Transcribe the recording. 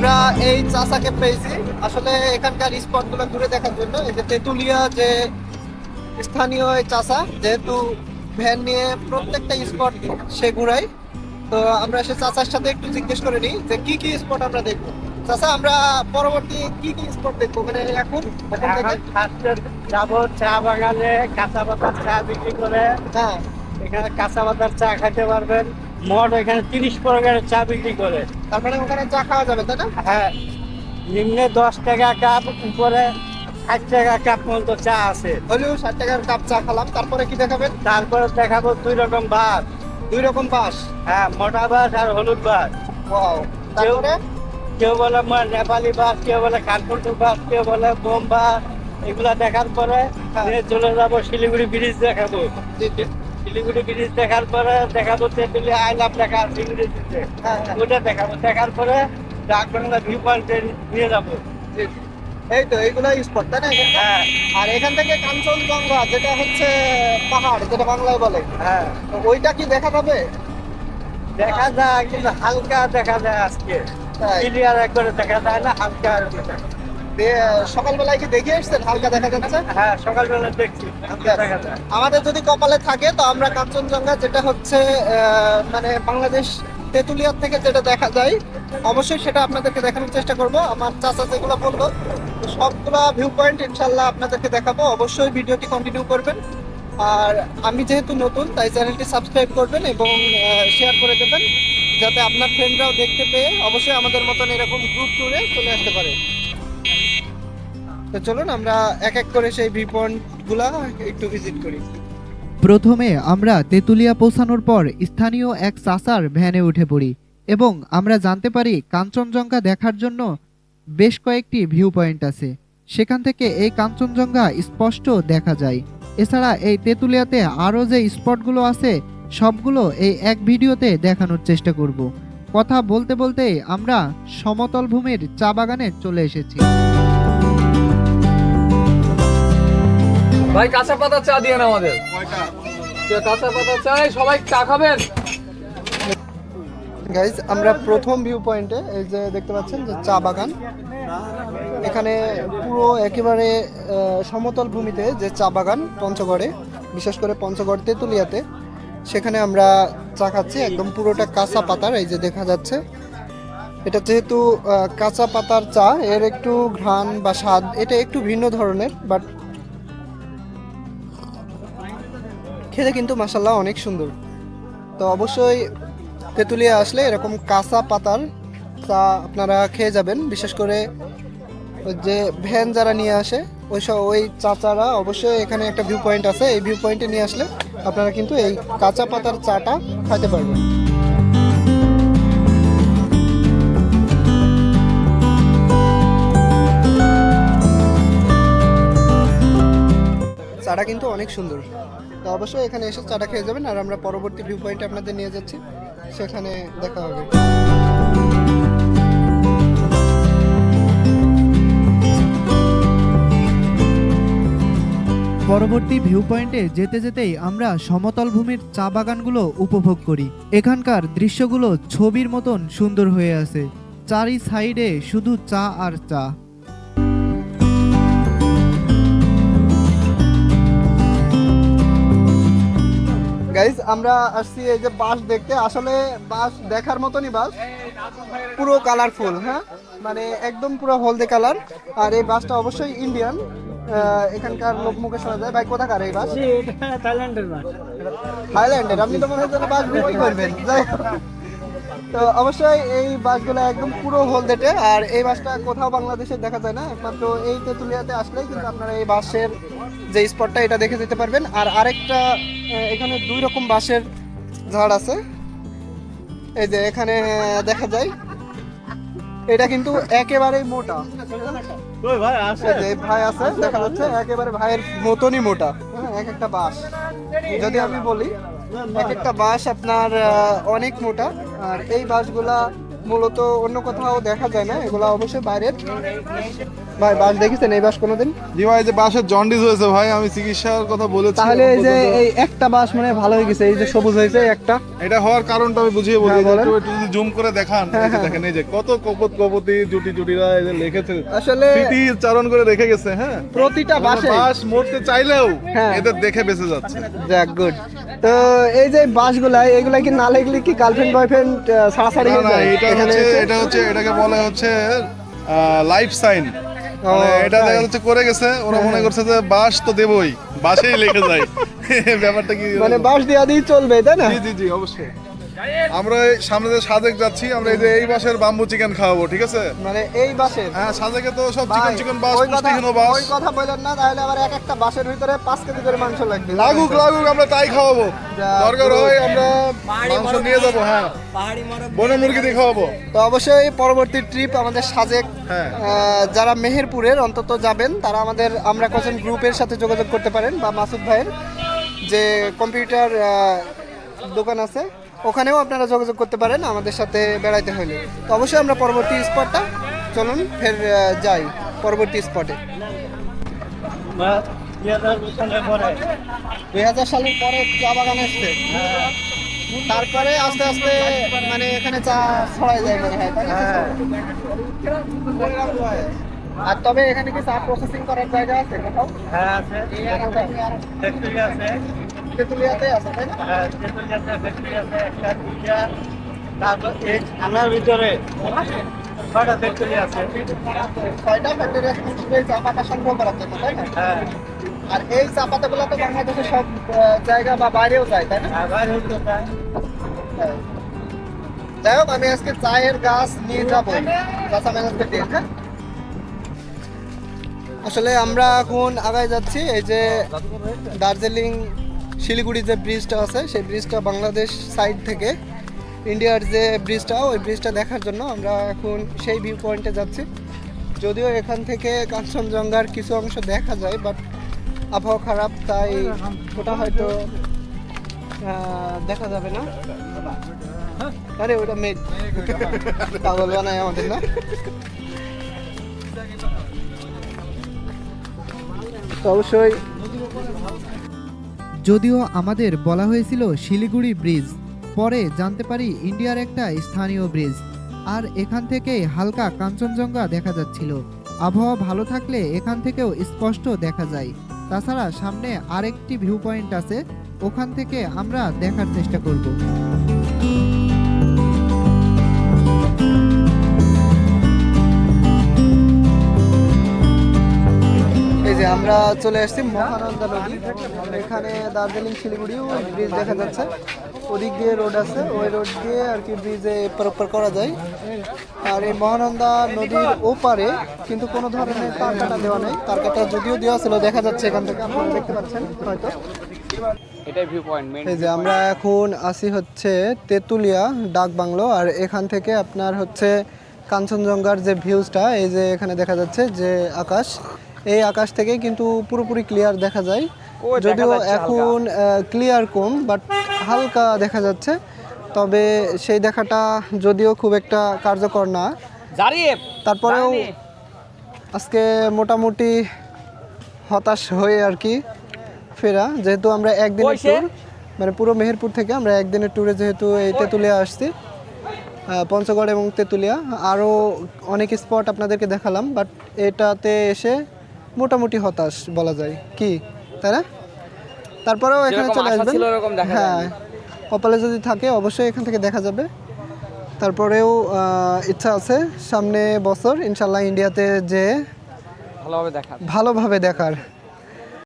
আমরা এই চাষাকে পেয়েছি। আসলে এখানকার স্পটগুলো ঘুরে দেখার জন্য এই যে তেঁতুলিয়া যে স্থানীয় এই চাষা যেহেতু ভ্যান নিয়ে প্রত্যেকটা স্পট সে ঘুরাই তো আমরা সে চাচার সাথে একটু জিজ্ঞেস করে নিই যে কি কি স্পট আমরা দেখব। চাচা আমরা পরবর্তী কি কি স্পট দেখব? মানে এখন? যাব চা বাগানে কাঁচা পাতার চা বিক্রি করে। হ্যাঁ। এখানে কাঁচা পাতার চা খেতে পারবেন। মোট এখানে তিরিশ প্রকারের চা বিক্রি করে। তারপরে ওখানে চা খাওয়া যাবে তাই না? হ্যাঁ নিম্নে দশ টাকা কাপ উপরে ষাট টাকা কাপ পর্যন্ত চা আছে। হলেও ষাট টাকার কাপ চা খেলাম তারপরে কি দেখাবেন? তারপরে দেখাবো দুই রকম ভাত। দুই রকম বাস হ্যাঁ মোটা ভাত আর হলুদ ওয়াও তারপরে? কেউ বলে ম- নেপালি ভাত কেউ বলে কানপুর বাস কেউ বলে বোম ভাত এগুলা দেখার পরে হ্যাঁ। চলে যাব শিলিগুড়ি ব্রিজ দেখাবো। শিলিগুড়ি ব্রিজ দেখার পরে দেখাবো তেঁতুলি আই লাভ লেখা আছে ইংরেজিতে হ্যাঁ, হ্যাঁ। ওটা দেখাবো দেখার পরে ডাক বাংলা ভিউ পয়েন্টে নিয়ে যাব। এই তো এইগুলো স্পট তাই না হ্যাঁ। আর এখান থেকে কাঞ্চনজঙ্ঘা যেটা হচ্ছে পাহাড় যেটা বাংলায় বলে হ্যাঁ। ওইটা কি দেখা যাবে? দেখা যায় কিন্তু হালকা দেখা যায় আজকে? ক্লিয়ার একবারে দেখা যায় না হালকা সকালবেলায় কি দেখে এসছেন? হালকা দেখা যাচ্ছে? হ্যাঁ সকালবেলা দেখছি। দেখা যায় আমাদের যদি কপালে থাকে তো আমরা কাঞ্চনজঙ্ঘা যেটা হচ্ছে মানে বাংলাদেশ তেঁতুলিয়ার থেকে যেটা দেখা যায় অবশ্যই সেটা আপনাদেরকে দেখানোর চেষ্টা করব। আমার চাচা যেগুলো বলল সবগুলা ভিউ পয়েন্ট ইনশাল্লাহ আপনাদেরকে দেখাবো। অবশ্যই ভিডিওটি কন্টিনিউ করবেন। আর আমি যেহেতু নতুন তাই চ্যানেলটি সাবস্ক্রাইব করবেন এবং শেয়ার করে দেবেন যাতে আপনার ফ্রেন্ডরাও দেখতে পেয়ে অবশ্যই আমাদের মতন এরকম গ্রুপ ট্যুরে চলে আসতে পারে। তো চলুন, আমরা এক এক করে সেই একটু ভিজিট করি। প্রথমে আমরা তেঁতুলিয়া পৌঁছানোর পর স্থানীয় এক চাচার ভ্যানে উঠে পড়ি এবং আমরা জানতে পারি কাঞ্চনজঙ্ঘা দেখার জন্য বেশ কয়েকটি ভিউ পয়েন্ট আছে। সেখান থেকে এই কাঞ্চনজঙ্ঘা স্পষ্ট দেখা যায়। এছাড়া এই তেঁতুলিয়াতে আরও যে স্পটগুলো আছে, সবগুলো এই এক ভিডিওতে দেখানোর চেষ্টা করব। কথা বলতে বলতে আমরা সমতল ভূমির চা বাগানে চলে এসেছি। ভাই কাঁচা পাতা চা দিয়ে আমাদের। কাঁচা পাতা চাই সবাই চা খাবেন? গাইজ আমরা প্রথম ভিউ পয়েন্টে এই যে দেখতে পাচ্ছেন যে চা বাগান। এখানে পুরো একেবারে সমতল ভূমিতে যে চা বাগান পঞ্চগড়ে বিশেষ করে পঞ্চগড় তেঁতুলিয়াতে সেখানে আমরা চা খাচ্ছি। একদম পুরোটা কাঁচা পাতার এই যে দেখা যাচ্ছে। এটা যেহেতু কাঁচা পাতার চা এর একটু ঘ্রাণ বা স্বাদ এটা একটু ভিন্ন ধরনের বাট খেতে কিন্তু মাসাল্লাহ অনেক সুন্দর। তো অবশ্যই তেঁতুলিয়া আসলে এরকম কাঁচা পাতার চা আপনারা খেয়ে যাবেন। বিশেষ করে যে ভ্যান যারা নিয়ে আসে, ওই সব ওই চাচারা অবশ্যই এখানে একটা ভিউ পয়েন্ট আছে। এই ভিউ পয়েন্টে নিয়ে আসলে আপনারা কিন্তু এই কাঁচা পাতার চাটা খাইতে পারবেন। চাটা কিন্তু অনেক সুন্দর। তো অবশ্যই এখানে এসে চাটা খেয়ে যাবেন, আর আমরা পরবর্তী ভিউ পয়েন্টে আপনাদের নিয়ে যাচ্ছি। সেখানে দেখা হবে। পরবর্তী ভিউ পয়েন্টে যেতে যেতেই আমরা সমতল ভূমির চা বাগানগুলো উপভোগ করি। এখানকার দৃশ্যগুলো ছবির মতন সুন্দর হয়ে আছে। চারি সাইডে শুধু চা আর চা। গাইজ আমরা আসছি এই যে বাস দেখতে। আসলে বাস দেখার মতনই বাস পুরো কালারফুল হ্যাঁ? মানে একদম পুরো হলদে কালার আর এই বাসটা অবশ্যই ইন্ডিয়ান এখানকার লোক মুখে শোনা যায়। ভাই কোথাকার এই বাস থাইল্যান্ডের বাস থাইল্যান্ডের আপনি তো মনে হয় বাস বিক্রি করবেন। যাই। তো অবশ্যই এই বাসগুলো একদম পুরো হলদেটে আর এই বাসটা কোথাও বাংলাদেশে দেখা যায় না। একমাত্র এই তেঁতুলিয়াতে আসলেই কিন্তু আপনারা এই বাসের যে স্পটটা এটা দেখে যেতে পারবেন। আর আরেকটা এখানে দুই রকম বাঁশের ঝাড় আছে। এই যে এখানে দেখা যায়। এটা কিন্তু একেবারেই মোটা। ভাই যে ভাই আছে দেখা যাচ্ছে একেবারে ভাইয়ের মতনই মোটা। হ্যাঁ, এক একটা বাঁশ যদি আমি বলি এক একটা বাঁশ আপনার অনেক মোটা। আর এই বাঁশগুলা মূলত অন্য কোথাও দেখা যায় না এগুলা অবশ্যই বাইরের। ভাই বাস দেখেছেন এই বাস কোনোদিন? জি ভাই যে বাসের জন্ডিস হয়েছে ভাই আমি চিকিৎসার কথা বলেছি। তাহলে এই যে এই একটা বাস মানে ভালো হয়ে গেছে এই যে সবুজ হয়েছে একটা। এটা হওয়ার কারণটা আমি বুঝিয়ে বলি হ্যাঁ, একটু যদি জুম করে দেখান দেখেন এই যে কত কপত কপতি জুটি জুটিরা এই যে লিখেছে। আসলে স্মৃতি চারণ করে রেখে গেছে হ্যাঁ? প্রতিটা বাসে। বাস মরতে চাইলেও হ্যাঁ। এদের দেখে বেঁচে যাচ্ছে। যাক গুড তো এই যে বাসগুলা এগুলা কি না লাগলে কি গার্লফ্রেন্ড বয়ফ্রেন্ড না হয়ে যায়? এটা হচ্ছে এটা হচ্ছে এটাকে বলা হচ্ছে লাইফ সাইন ও, এটা দেখা যাচ্ছে করে গেছে ওরা মনে করছে যে বাস তো দেবই বাসেই লেগে যায়। ব্যাপারটা কি মানে বাস দেওয়া দিয়ে চলবে তাই না? জি জি জি অবশ্যই। আমরা এই সামনে যে সাজেক যাচ্ছি আমরা এই যে এই বাসের বাম্বু চিকেন খাওয়াবো ঠিক আছে? মানে এই বাসের হ্যাঁ সাজেকে তো সব চিকেন চিকেন বাস পুষ্টিহীন বাস ওই কথা বললেন না তাহলে আবার এক একটা বাসের ভিতরে পাঁচ কেজি করে মাংস লাগবে। লাগুক লাগুক আমরা তাই খাওয়াবো। দরকার হয় আমরা মাংস নিয়ে যাব হ্যাঁ। পাহাড়ি বনে মুরগি দিয়ে খাওয়াবো। তো অবশ্যই পরবর্তী ট্রিপ আমাদের সাজেক হ্যাঁ। আহ, যারা মেহেরপুরের অন্তত যাবেন তারা আমাদের আমরা কোচিং গ্রুপের সাথে যোগাযোগ করতে পারেন বা মাসুদ ভাইয়ের যে কম্পিউটার দোকান আছে ওখানেও আপনারা যোগাযোগ করতে পারেন আমাদের সাথে বেড়াইতে হলে। তো অবশ্যই আমরা পরবর্তী স্পটটা চলুন ফের যাই পরবর্তী স্পটে। দুই হাজার সালের পরে চা বাগান এসছে। তারপরে আস্তে আস্তে মানে এখানে চা ছড়াই যায় মনে হয় আর তবে এখানে কি চা প্রসেসিং করার জায়গা আছে কোথাও? হ্যাঁ আছে। আছে। তেঁতুলিয়াতে আছে তাই না? হ্যাঁ তেঁতুলিয়াতে ফ্যাক্টরি আছে একটা দুইটা তারপর এই থানার ভিতরে ছয়টা ফ্যাক্টরি আছে। ছয়টা ফ্যাক্টরি আছে শুধু এই চা পাতা সংগ্রহ করার জন্য তাই না? হ্যাঁ। আর এই চা পাতাগুলো তো বাংলাদেশের সব জায়গা বা বাইরেও যায় তাই না? হচ্ছে হ্যাঁ। যাই হোক আমি আজকে চায়ের গাছ নিয়ে যাব। গাছা ম্যানেজমেন্ট দিয়ে হ্যাঁ? আসলে আমরা এখন আগায় যাচ্ছি এই যে দার্জিলিং শিলিগুড়ি যে ব্রিজটা আছে, সেই ব্রিজটা বাংলাদেশ সাইড থেকে ইন্ডিয়ার যে ব্রিজটা ওই ব্রিজটা দেখার জন্য আমরা এখন সেই ভিউ পয়েন্টে যাচ্ছি। যদিও এখান থেকে কাঞ্চনজঙ্ঘার কিছু অংশ দেখা যায় বাট আবহাওয়া খারাপ, তাই ওটা হয়তো দেখা যাবে না। আরে, ওটা মেঘ পাগল বানায় আমাদের, না? তো অবশ্যই যদিও আমাদের বলা হয়েছিল শিলিগুড়ি ব্রিজ, পরে জানতে পারি ইন্ডিয়ার একটা স্থানীয় ব্রিজ, আর এখান থেকে হালকা কাঞ্চনজঙ্ঘা দেখা যাচ্ছিল। আবহাওয়া ভালো থাকলে এখান থেকেও স্পষ্ট দেখা যায়। তাছাড়া সামনে আরেকটি ভিউ পয়েন্ট আছে, ওখান থেকে আমরা দেখার চেষ্টা করব। যে আমরা চলে আসছি মহানন্দা নদী। এখানে দার্জিলিং শিলিগুড়িও ব্রিজ দেখা যাচ্ছে। ওদিক দিয়ে রোড আছে। ওই রোড দিয়ে আর কি ব্রিজে প্রপার করা যায়। আর এই মহানন্দা নদীর ওপারে কিন্তু কোনো ধরনের তার কাটা দেওয়া নেই। তার কাটা যদিও দেওয়া ছিল দেখা যাচ্ছে এখান থেকে আপনারা দেখতে পাচ্ছেন হয়তো। এই যে আমরা এখন আসি হচ্ছে তেঁতুলিয়া ডাক বাংলো। আর এখান থেকে আপনার হচ্ছে কাঞ্চনজঙ্ঘার যে ভিউজটা এই যে এখানে দেখা যাচ্ছে যে আকাশ। এই আকাশ থেকে কিন্তু পুরোপুরি ক্লিয়ার দেখা যায়। যদিও এখন ক্লিয়ার কম বাট হালকা দেখা যাচ্ছে। তবে সেই দেখাটা যদিও খুব একটা কার্যকর না। তারপরেও আজকে মোটামুটি হতাশ হয়ে আর কি ফেরা। যেহেতু আমরা একদিনের ট্যুর মানে পুরো মেহেরপুর থেকে আমরা একদিনের ট্যুরে যেহেতু এই তেঁতুলিয়া আসছি পঞ্চগড় এবং তেঁতুলিয়া। আরও অনেক স্পট আপনাদেরকে দেখালাম বাট এটাতে এসে মোটামুটি হতাশ বলা যায়। কি? তাই না? তারপরেও এখানে চলে আসবেন। হ্যাঁ কপালে যদি থাকে অবশ্যই এখান থেকে দেখা যাবে। তারপরেও ইচ্ছা আছে সামনে বছর ইনশাল্লাহ ইন্ডিয়াতে যে ভালোভাবে দেখার। ভালোভাবে দেখার।